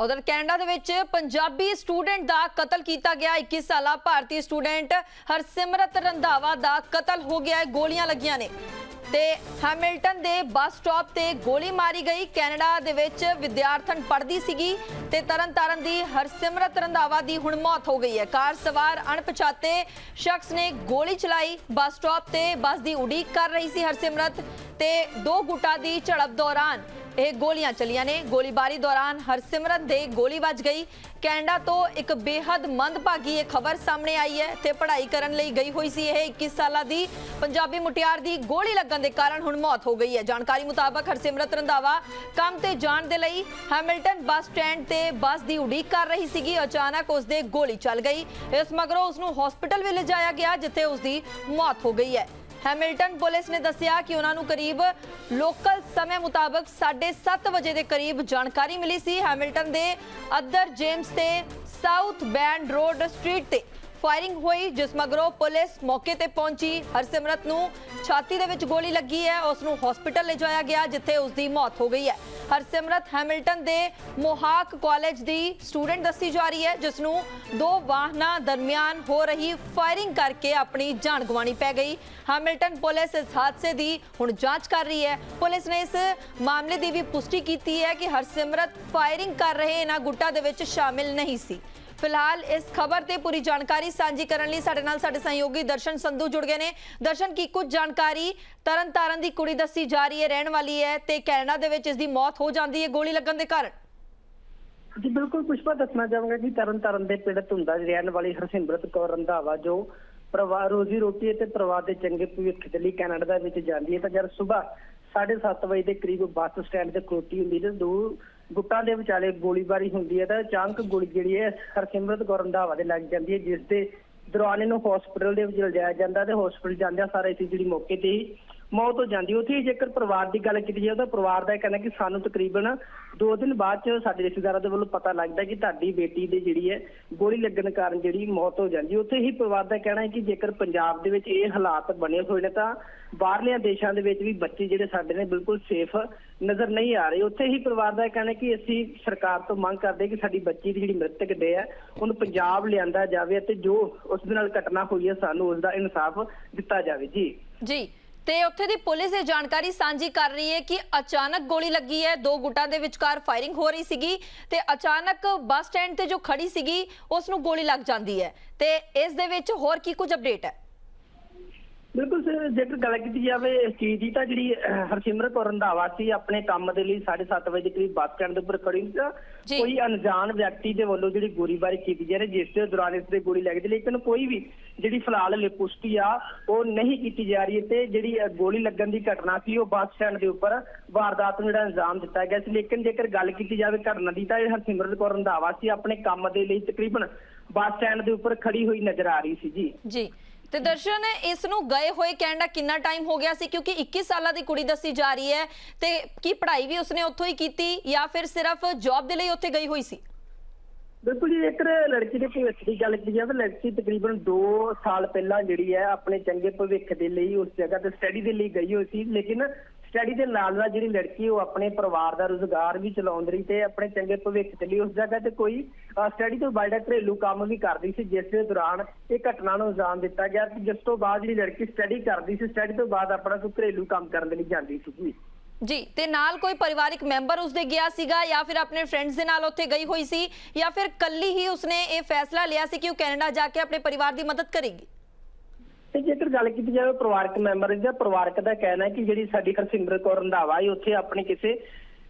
ਉਧਰ ਕੈਨੇਡਾ ਦੇ ਵਿੱਚ ਪੰਜਾਬੀ ਸਟੂਡੈਂਟ ਦਾ ਕਤਲ ਕੀਤਾ ਗਿਆ। 21 ਸਾਲਾ ਭਾਰਤੀ ਸਟੂਡੈਂਟ ਹਰਸਿਮਰਤ ਰੰਧਾਵਾ ਦਾ ਕਤਲ ਹੋ ਗਿਆ ਹੈ। ਗੋਲੀਆਂ ਲੱਗੀਆਂ ਨੇ। ਤੇ ਹੈਮਿਲਟਨ ਦੇ ਬੱਸ ਸਟਾਪ ਤੇ ਗੋਲੀ ਮਾਰੀ ਗਈ। ਕੈਨੇਡਾ ਦੇ ਵਿੱਚ ਵਿਦਿਆਰਥਣ ਪੜ੍ਹਦੀ ਸੀਗੀ ਤੇ ਤਰਨਤਾਰਨ ਦੀ ਹਰਸਿਮਰਤ ਰੰਧਾਵਾ ਦੀ ਹੁਣ ਮੌਤ ਹੋ ਗਈ ਹੈ। ਕਾਰ ਸਵਾਰ ਅਣਪਛਾਤੇ ਸ਼ਖਸ ਨੇ ਗੋਲੀ ਚਲਾਈ। ਬੱਸ ਸਟਾਪ ਤੇ ਬੱਸ ਦੀ ਉਡੀਕ ਕਰ ਰਹੀ ਸੀ ਹਰਸਿਮਰਤ ਤੇ ਦੋ ਗੁੱਟਾਂ ਦੀ ਝੜਪ ਦੌਰਾਨ ਇਹ ਗੋਲੀਆਂ ਚਲੀਆਂ ਨੇ। ਗੋਲੀਬਾਰੀ ਦੌਰਾਨ ਹਰਸਿਮਰਤ ਦੇ ਗੋਲੀ ਵੱਜ ਗਈ। ਕੈਨੇਡਾ ਤੋਂ ਇੱਕ ਬੇहद ਮੰਦਭਾਗੀ ਇਹ ਖਬਰ ਸਾਹਮਣੇ ਆਈ ਹੈ ਤੇ ਪੜ੍ਹਾਈ ਕਰਨ ਲਈ ਗਈ ਹੋਈ ਸੀ। ਇਹ 21 ਸਾਲਾਂ ਦੀ ਪੰਜਾਬੀ ਮੁਟਿਆਰ ਦੀ ਗੋਲੀ ਲੱਗਣ ਦੇ ਕਾਰਨ ਹੁਣ ਮੌਤ ਹੋ ਗਈ ਹੈ। ਜਾਣਕਾਰੀ ਮੁਤਾਬਕ ਹਰਸਿਮਰਤ ਰੰਧਾਵਾ ਕੰਮ ਤੇ ਜਾਣ ਦੇ ਲਈ ਹੈਮਿਲਟਨ ਬੱਸ ਸਟੈਂਡ ਤੇ ਬੱਸ ਦੀ ਉਡੀਕ ਕਰ ਰਹੀ ਸੀਗੀ। ਅਚਾਨਕ ਉਸ ਦੇ ਗੋਲੀ ਚੱਲ ਗਈ। ਇਸ ਮਗਰੋਂ ਉਸ ਨੂੰ ਹਸਪੀਟਲ ਵੀ ਲਿਜਾਇਆ ਗਿਆ, ਜਿੱਥੇ ਉਸ ਦੀ ਮੌਤ ਹੋ ਗਈ ਹੈ। ਹੈਮਿਲਟਨ ਪੁਲਿਸ ਨੇ ਦੱਸਿਆ ਕਿ ਉਹਨਾਂ ਨੂੰ ਕਰੀਬ ਲੋਕਲ ਸਮੇਂ ਮੁਤਾਬਕ 7:30 ਵਜੇ ਦੇ ਕਰੀਬ ਜਾਣਕਾਰੀ ਮਿਲੀ ਸੀ। ਹੈਮਿਲਟਨ ਦੇ ਅਦਰ ਜੇਮਸ ਤੇ ਸਾਊਥ ਬੈਂਡ ਰੋਡ ਸਟਰੀਟ ਤੇ ਫਾਇਰਿੰਗ ਹੋਈ, ਜਿਸ ਮਗਰੋਂ ਪੁਲਿਸ ਮੌਕੇ ਤੇ ਪਹੁੰਚੀ। ਹਰਸਿਮਰਤ ਨੂੰ ਛਾਤੀ ਦੇ ਵਿੱਚ ਗੋਲੀ ਲੱਗੀ ਹੈ। ਉਸ ਨੂੰ ਹਸਪੀਟਲ ਲਿਜਾਇਆ ਗਿਆ, ਜਿੱਥੇ ਉਸ ਦੀ ਮੌਤ ਹੋ ਗਈ ਹੈ। ਹਰਸਿਮਰਤ ਹੈਮਿਲਟਨ ਦੇ ਮੋਹਾਕ ਕਾਲਜ ਦੀ ਸਟੂਡੈਂਟ ਦੱਸੀ ਜਾ ਰਹੀ ਹੈ, ਜਿਸ ਨੂੰ ਦੋ ਵਾਹਨਾਂ ਦਰਮਿਆਨ ਹੋ ਰਹੀ ਫਾਇਰਿੰਗ ਕਰਕੇ ਆਪਣੀ ਜਾਨ ਗਵਾਣੀ ਪੈ ਗਈ। ਹੈਮਿਲਟਨ ਪੁਲਿਸ ਇਸ ਹਾਦਸੇ ਦੀ ਹੁਣ ਜਾਂਚ ਕਰ ਰਹੀ ਹੈ। ਪੁਲਿਸ ਨੇ ਇਸ ਮਾਮਲੇ ਦੀ ਵੀ ਪੁਸ਼ਟੀ ਕੀਤੀ ਹੈ ਕਿ ਹਰਸਿਮਰਤ ਫਾਇਰਿੰਗ ਕਰ ਰਹੇ, ਇਹਨਾਂ ਗੁੱਟਾਂ ਦੇ ਵਿੱਚ ਸ਼ਾਮਿਲ ਨਹੀਂ ਸੀ। ਫਿਲਹਾਲ ਇਸ ਖਬਰ ਤੇ ਪੂਰੀ ਜਾਣਕਾਰੀ ਸਾਂਝੀ ਕਰਨ ਲਈ ਸਾਡੇ ਨਾਲ ਸਾਡੇ ਸਹਿਯੋਗੀ ਦਰਸ਼ਨ ਸੰਧੂ ਜੁੜ ਗਏ ਨੇ। ਦਰਸ਼ਨ, ਕੀ ਕੁਝ ਜਾਣਕਾਰੀ ਤਰਨਤਾਰਨ ਦੀ ਕੁੜੀ ਦੱਸੀ ਜਾ ਰਹੀ ਹੈ, ਰਹਿਣ ਵਾਲੀ ਹੈ ਤੇ ਕੈਨੇਡਾ ਦੇ ਵਿੱਚ ਇਸ ਦੀ ਮੌਤ ਹੋ ਜਾਂਦੀ ਹੈ ਗੋਲੀ ਲੱਗਣ ਦੇ ਕਾਰਨ? ਜੀ, ਬਿਲਕੁਲ ਪੁਸ਼ਪਾ, ਦੱਸਣਾ ਚਾਹਾਂਗਾ ਕਿ ਤਰਨ ਦੇ ਪੀੜਤ ਹੁੰਦਾ ਰਹਿਣ ਵਾਲੀ ਹਰਸਿਮਰਤ ਕੌਰ ਰੰਧਾਵਾ, ਜੋ ਪਰਿਵਾਰ ਰੋਜ਼ੀ ਰੋਟੀ ਅਤੇ ਪਰਿਵਾਰ ਦੇ ਚੰਗੇ ਭਵਿੱਖ ਦੇ ਲਈ ਕੈਨੇਡਾ ਦੇ ਵਿੱਚ ਜਾਂਦੀ ਹੈ। ਤਾਂ ਜਦ ਸਵੇਰ 7:30 ਵਜੇ ਦੇ ਕਰੀਬ ਬੱਸ ਸਟੈਂਡ ਤੇ ਖਲੋਤੀ ਹੁੰਦੀ ਤੇ ਦੋ ਗੁੱਟਾਂ ਦੇ ਵਿਚਾਲੇ ਗੋਲੀਬਾਰੀ ਹੁੰਦੀ ਹੈ ਤਾਂ ਅਚਾਨਕ ਗੋਲੀ ਜਿਹੜੀ ਹੈ ਹਰਸਿਮਰਤ ਕੌਰ ਰੰਧਾਵਾ ਦੇ ਲੱਗ ਜਾਂਦੀ ਹੈ, ਜਿਸ ਦੇ ਦੌਰਾਨ ਇਹਨੂੰ ਹਸਪੀਟਲ ਦੇ ਵਿੱਚ ਲਿਜਾਇਆ ਜਾਂਦਾ ਤੇ ਹਸਪੀਟਲ ਜਾਂਦਿਆਂ ਸਾਰਾ ਇਸੇ ਜਿਹੜੀ ਮੌਕੇ ਤੇ ਹੀ ਮੌਤ ਹੋ ਜਾਂਦੀ ਉੱਥੇ ਹੀ ਜੇਕਰ ਪਰਿਵਾਰ ਦੀ ਗੱਲ ਕੀਤੀ ਜਾਵੇ ਤਾਂ ਪਰਿਵਾਰ ਦਾ ਇਹ ਕਹਿਣਾ ਕਿ ਸਾਨੂੰ ਤਕਰੀਬਨ 2 ਦਿਨ ਬਾਅਦ ਚ ਸਾਡੇ ਰਿਸ਼ਤੇਦਾਰਾਂ ਦੇ ਵੱਲੋਂ ਪਤਾ ਲੱਗਦਾ ਕਿ ਤੁਹਾਡੀ ਬੇਟੀ ਦੀ ਜਿਹੜੀ ਹੈ ਗੋਲੀ ਲੱਗਣ ਕਾਰਨ ਜਿਹੜੀ ਮੌਤ ਹੋ ਜਾਂਦੀ ਉੱਥੇ ਹੀ ਪਰਿਵਾਰ ਦਾ ਕਹਿਣਾ ਹੈ ਕਿ ਜੇਕਰ ਪੰਜਾਬ ਦੇ ਵਿੱਚ ਇਹ ਹਾਲਾਤ ਬਣੇ ਹੋਏ ਨੇ ਤਾਂ ਬਾਹਰਲੇ ਦੇਸ਼ਾਂ ਦੇ ਵਿੱਚ ਵੀ ਬੱਚੇ ਜਿਹੜੇ ਸਾਡੇ ਨੇ ਬਿਲਕੁਲ ਸੇਫ ਨਜ਼ਰ ਨਹੀਂ ਆ ਰਹੇ। ਉੱਥੇ ਹੀ ਪਰਿਵਾਰ ਦਾ ਕਹਿਣਾ ਕਿ ਅਸੀਂ ਸਰਕਾਰ ਤੋਂ ਮੰਗ ਕਰਦੇ ਕਿ ਸਾਡੀ ਬੱਚੀ ਦੀ ਜਿਹੜੀ ਮ੍ਰਿਤਕ ਦੇ ਹੈ, ਉਹਨੂੰ ਪੰਜਾਬ ਲਿਆਂਦਾ ਜਾਵੇ ਅਤੇ ਜੋ ਉਸ ਦੇ ਨਾਲ ਘਟਨਾ ਹੋਈ ਹੈ, ਸਾਨੂੰ ਉਸ ਦਾ ਇਨਸਾਫ ਦਿੱਤਾ ਜਾਵੇ। ਜੀ। ਜੀ। ਤੇ ਉੱਥੇ ਦੀ ਪੁਲਿਸ ਇਹ ਜਾਣਕਾਰੀ ਸਾਂਝੀ ਕਰ ਰਹੀ ਹੈ ਕਿ ਅਚਾਨਕ ਗੋਲੀ ਲੱਗੀ ਹੈ, ਦੋ ਗੁੱਟਾਂ ਦੇ ਵਿਚਕਾਰ ਫਾਇਰਿੰਗ ਹੋ ਰਹੀ ਸੀਗੀ ਤੇ ਅਚਾਨਕ ਬੱਸ ਸਟੈਂਡ ਤੇ ਜੋ ਖੜੀ ਸੀਗੀ ਉਸ ਨੂੰ ਗੋਲੀ ਲੱਗ ਜਾਂਦੀ ਹੈ ਤੇ ਇਸ ਦੇ ਵਿੱਚ ਹੋਰ ਕੀ ਕੁਝ ਅਪਡੇਟ ਹੈ? ਬਿਲਕੁਲ ਸਰ ਜੇਕਰ ਗੱਲ ਕੀਤੀ ਜਾਵੇ ਇਸ ਚੀਜ਼ ਦੀ ਤਾਂ ਜਿਹੜੀ ਹਰਸਿਮਰਤ ਕੌਰ ਰੰਧਾਵਾ ਸੀ ਆਪਣੇ ਕੰਮ ਦੇ ਲਈ 7:30 ਵਜੇ ਕਰੀਬ ਬੱਸ ਸਟੈਂਡ ਦੇ ਉੱਪਰ ਖੜੀ ਸੀ। ਕੋਈ ਅਣਜਾਣ ਵਿਅਕਤੀ ਦੇ ਵੱਲੋਂ ਜਿਹੜੀ ਗੋਲੀਬਾਰੀ ਕੀਤੀ ਜਾ ਰਹੀ ਜਿਸ ਦੇ ਦੌਰਾਨ ਇਸ ਦੇ ਗੋਲੀ ਲੱਗਦੀ ਲੇਕਿਨ ਕੋਈ ਵੀ ਜਿਹੜੀ ਫਿਲਹਾਲ ਹਲੇ ਪੁਸ਼ਟੀ ਆ ਉਹ ਨਹੀਂ ਕੀਤੀ ਜਾ ਰਹੀ ਤੇ ਜਿਹੜੀ ਗੋਲੀ ਲੱਗਣ ਦੀ ਘਟਨਾ ਸੀ ਉਹ ਬੱਸ ਸਟੈਂਡ ਦੇ ਉੱਪਰ ਵਾਰਦਾਤ ਨੂੰ ਜਿਹੜਾ ਅੰਜਾਮ ਦਿੱਤਾ ਗਿਆ ਸੀ ਲੇਕਿਨ ਜੇਕਰ ਗੱਲ ਕੀਤੀ ਜਾਵੇ ਘਟਨਾ ਦੀ ਤਾਂ ਇਹ ਹਰਸਿਮਰਤ ਕੌਰ ਰੰਧਾਵਾ ਸੀ ਆਪਣੇ ਕੰਮ ਦੇ ਲਈ ਤਕਰੀਬਨ ਬੱਸ ਸਟੈਂਡ ਦੇ ਉੱਪਰ ਖੜੀ ਹੋਈ ਨਜ਼ਰ ਆ ਰਹੀ ਸੀ ਜੀ ਜੀ ਤੇ ਦਰਸ਼ਨ ਇਸ ਨੂੰ ਗਏ ਹੋਏ ਕੈਨੇਡਾ ਕਿੰਨਾ ਟਾਈਮ ਹੋ ਗਿਆ ਸੀ? ਕਿਉਂਕਿ 21 ਸਾਲਾਂ ਦੀ ਕੁੜੀ ਦੱਸੀ ਜਾ ਰਹੀ ਹੈ। ਤੇ ਕੀ ਪੜ੍ਹਾਈ ਵੀ ਉਸਨੇ ਉੱਥੋਂ ਹੀ ਕੀਤੀ ਜਾਂ ਫਿਰ ਸਿਰਫ ਜੌਬ ਦੇ ਲਈ ਉੱਥੇ ਗਈ ਹੋਈ ਸੀ? ਬਿਲਕੁਲ ਜੀ, ਇੱਕ ਲੜਕੀ ਦੇ ਭਵਿੱਖ ਦੀ ਗੱਲ ਕੀਤੀ ਜਾਵੇ ਲੜਕੀ ਤਕਰੀਬਨ 2 ਸਾਲ ਪਹਿਲਾਂ ਜਿਹੜੀ ਹੈ, ਆਪਣੇ ਚੰਗੇ ਭਵਿੱਖ ਦੇ ਲਈ ਉਸ ਜਗ੍ਹਾ ਤੇ ਸਟੱਡੀ ਦੇ ਲਈ ਗਈ ਹੋਈ ਸੀ। ਲੇਕਿਨ ਸਟੱਡੀ ਦੇ ਨਾਲ ਨਾਲ ਜਿਹੜੀ ਲੜਕੀ, ਉਹ ਆਪਣੇ ਪਰਿਵਾਰ ਦਾ ਰੋਜ਼ਗਾਰ ਵੀ ਚਲਾਉਂਦੀ ਰਹੀ ਤੇ ਆਪਣੇ ਚੰਗੇ ਭਵਿੱਖ ਦੇ ਲਈ ਉਸ ਜਗ੍ਹਾ ਤੇ ਕੋਈ ਸਟੱਡੀ ਤੋਂ ਬਾਅਦ ਘਰੇਲੂ ਕੰਮ ਵੀ ਕਰਦੀ ਸੀ, ਜਿਸ ਦੇ ਦੌਰਾਨ ਇਹ ਘਟਨਾ ਨੂੰ ਅੰਜਾਮ ਦਿੱਤਾ ਗਿਆ ਤੇ ਜਿਸ ਤੋਂ ਬਾਅਦ ਜਿਹੜੀ ਲੜਕੀ ਸਟੱਡੀ ਕਰਦੀ ਸੀ ਸਟੱਡੀ ਤੋਂ ਬਾਅਦ ਆਪਣਾ ਕੋਈ ਘਰੇਲੂ ਕੰਮ ਕਰਨ ਦੇ ਲਈ ਜਾਂਦੀ ਸੀ ਜੀ ਜੀ ਤੇ ਨਾਲ ਕੋਈ ਪਰਿਵਾਰਿਕ ਮੈਂਬਰ ਉਸਦੇ ਗਿਆ ਸੀਗਾ ਜਾਂ ਫਿਰ ਆਪਣੇ ਫਰੈਂਡਸ ਦੇ ਨਾਲ ਉੱਥੇ ਗਈ ਹੋਈ ਸੀ ਜਾਂ ਫਿਰ ਕੱਲੀ ਹੀ ਉਸਨੇ ਇਹ ਫੈਸਲਾ ਲਿਆ ਸੀ ਕਿ ਉਹ ਕੈਨੇਡਾ ਜਾ ਕੇ ਆਪਣੇ ਪਰਿਵਾਰ ਦੀ ਮਦਦ ਕਰੇਗੀ? ਤੇ ਜੇਕਰ ਗੱਲ ਕੀਤੀ ਜਾਵੇ ਪਰਿਵਾਰਕ ਮੈਂਬਰ ਦਾ ਪਰਿਵਾਰਕ ਦਾ ਕਹਿਣਾ ਹੈ ਕਿ ਜਿਹੜੀ ਸਾਡੀ ਹਰਸਿਮਰਤ ਕੌਰ ਰੰਧਾਵਾ ਹੈ ਉੱਥੇ ਆਪਣੇ ਕਿਸੇ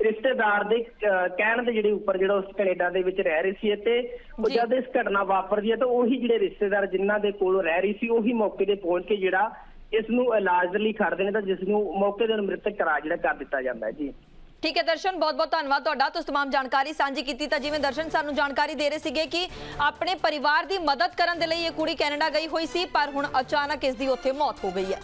ਰਿਸ਼ਤੇਦਾਰ ਦੇ ਕਹਿਣ ਦੇ ਜਿਹੜੇ ਉੱਪਰ ਜਿਹੜਾ ਉਸ ਕੈਨੇਡਾ ਦੇ ਵਿੱਚ ਰਹਿ ਰਹੀ ਸੀ ਤੇ ਉਹ ਜੀ। ਜਦ ਇਸ ਘਟਨਾ ਵਾਪਰਦੀ ਹੈ ਤਾਂ ਉਹੀ ਜਿਹੜੇ ਰਿਸ਼ਤੇਦਾਰ ਜਿਨ੍ਹਾਂ ਦੇ ਕੋਲ ਰਹਿ ਰਹੀ ਸੀ ਉਹੀ ਮੌਕੇ ਤੇ ਪਹੁੰਚ ਕੇ ਜਿਹੜਾ ਇਸ ਨੂੰ ਇਲਾਜ ਲਈ ਖੜਦੇ ਨੇ ਤਾਂ ਜਿਸ ਨੂੰ ਮੌਕੇ ਦੇ ਮ੍ਰਿਤਕ ਕਰਾ ਜਿਹੜਾ ਕਰ ਦਿੱਤਾ ਜਾਂਦਾ ਹੈ ਜੀ ਠੀਕ ਹੈ ਦਰਸ਼ਨ ਬਹੁਤ ਬਹੁਤ ਧੰਨਵਾਦ ਤੁਹਾਡਾ ਤੁਸੀਂ तमाम ਜਾਣਕਾਰੀ ਸਾਂਝੀ ਕੀਤੀ ਤਾਂ ਜਿਵੇਂ ਦਰਸ਼ਨ ਸਾਨੂੰ ਜਾਣਕਾਰੀ ਦੇ ਰਹੇ ਸੀਗੇ ਕਿ ਆਪਣੇ ਪਰਿਵਾਰ ਦੀ ਮਦਦ ਕਰਨ ਦੇ ਲਈ ਇਹ ਕੁੜੀ ਕੈਨੇਡਾ ਗਈ ਹੋਈ ਸੀ ਪਰ ਹੁਣ ਅਚਾਨਕ ਇਸ ਦੀ ਉੱਥੇ ਮੌਤ ਹੋ ਗਈ ਹੈ